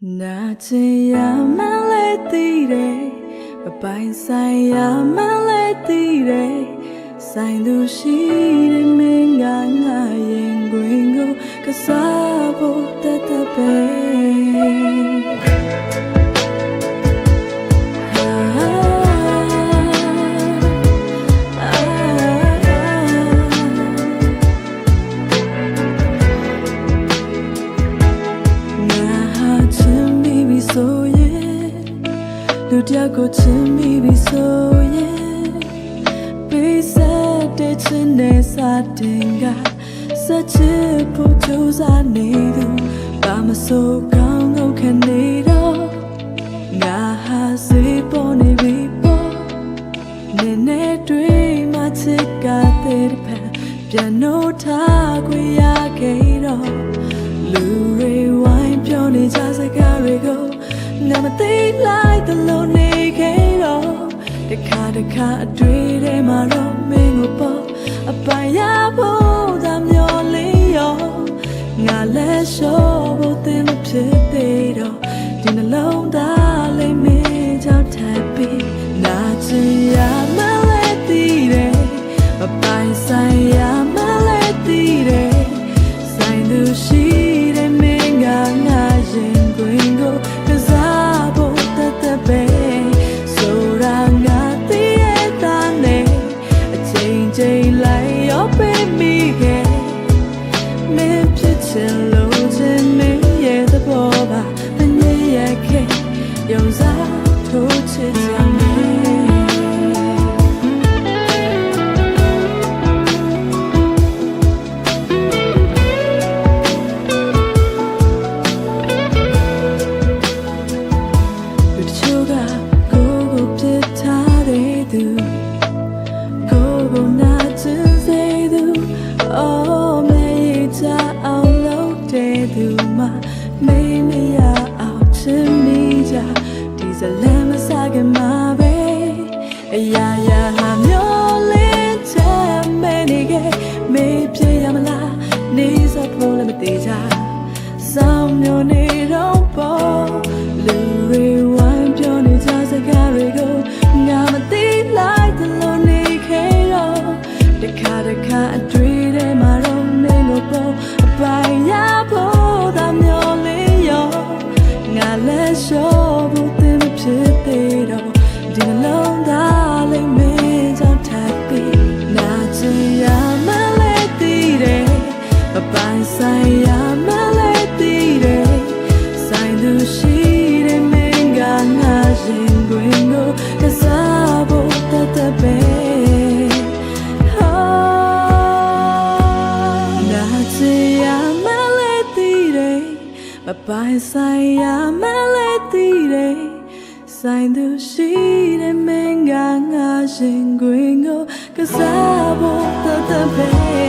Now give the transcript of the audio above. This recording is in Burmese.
နာချင်ရမလဲတည်တယ်မပိုင်ဆိုင်ရမလဲတည်တယ်ဆိုင်သူရှိတယ်မင်းကငါရင်တွင်ကိုကစားဖို့တတ်တဲ့ တယောက်ကိုချင်မိပြီဆိုရင်ပေးဆက်တဲ့ချင်တဲ့စတင်ကစချစ်ဖို့ကြိုးစားနေသူဘာမဆိုကောင်းကောင်းခံနေတော့ငါဟာစေပေါ်နေပြီပေါ့နည်းနည်းတွေ့မှချစ်ကတဲ့ဖန်ပြန်တော့ထားခွေရခဲ့တော့လူတွေဝိုင်းပြောနေကြ ငါမသိလိုက်သလိုနေခဲ့တော့တခါတခါအတွေ့ထဲမှာတော့ me. မပိုင်ဆိုင်ရမလဲတည်တယ်ဆိုင်သူရှိတဲ့မင်းကငါရှင်ခွင်ကိုကစားဖို့တတ်တဲ့